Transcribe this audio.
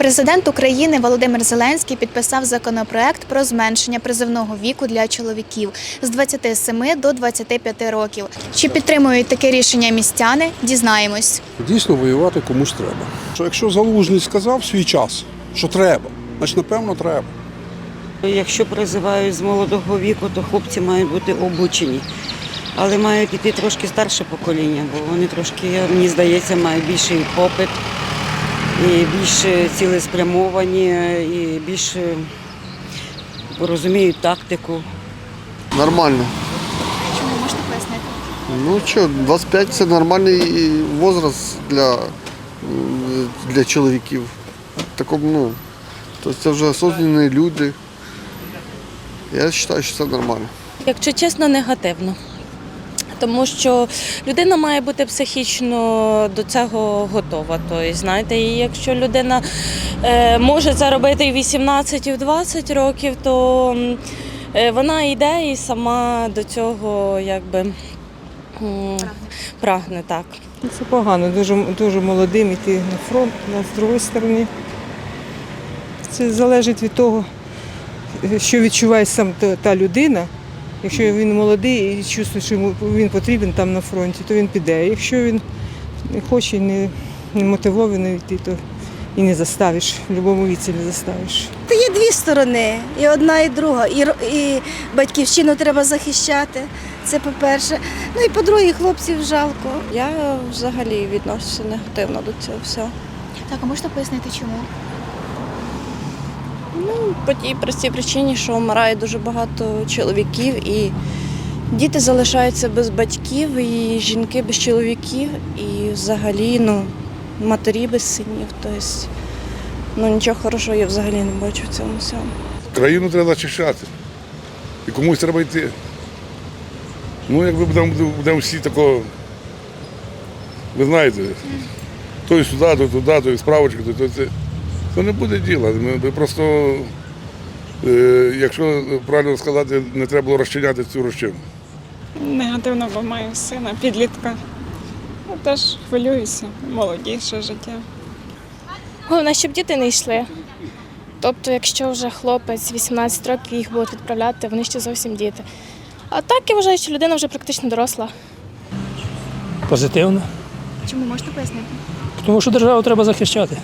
Президент України Володимир Зеленський підписав законопроект про зменшення призивного віку для чоловіків з 27 до 25 років. Чи підтримують таке рішення містяни? Дізнаємось. Дійсно воювати комусь треба. Що якщо залужний сказав свій час, що треба, значить напевно треба. Якщо призивають з молодого віку, то хлопці мають бути обучені. Але мають іти трошки старше покоління, бо вони трошки, мені здається, мають більший попит і більш цілеспрямовані, і більш розуміють тактику. Нормально. Чому можете пояснити? Ну що, 25 це нормальний возраст для, для чоловіків. Такому, ну, тобто це вже осознані люди. Я вважаю, що це нормально. Якщо чесно, негативно. Тому що людина має бути психічно до цього готова. Тобто, знаєте, і якщо людина е, може це робити і в 18, і в 20 років, то е, вона йде і сама до цього якби м, прагне так. Це погано, дуже, дуже молодим йти на фронт, а з другої сторони. Це залежить від того, що відчуває сам та людина. Якщо він молодий і чувствує, що йому він потрібен там на фронті, то він піде. Якщо він не хоче, не, не мотивований йти, то і не заставиш. В будь-якому віці не заставиш. Та є дві сторони, і одна, і друга. І, і батьківщину треба захищати. Це по-перше. Ну і по-друге, хлопців жалко. Я взагалі відношуся негативно до цього всього. Так, а можете пояснити чому? Ну, по тій простій причині, що вмирає дуже багато чоловіків, і діти залишаються без батьків, і жінки без чоловіків, і взагалі ну, матері без синів. Тобто, ну, нічого хорошого я взагалі не бачу в цьому всьому. Країну треба захищати. І комусь треба йти. Ну, якби будемо, будемо всі такого, ви знаєте, той сюди, той туди, той справочки, той це. То не буде діла. Ми ми просто, е, якщо правильно сказати, не треба було розчиняти цю розчину. Негативно, бо маю сина, підлітка. Я теж хвилююся, молодіше життя. Головне, щоб діти не йшли. Тобто, якщо вже хлопець 18 років їх будуть відправляти, вони ще зовсім діти. А так я вважаю, що людина вже практично доросла. Позитивно, Чому можете пояснити? тому що державу треба захищати.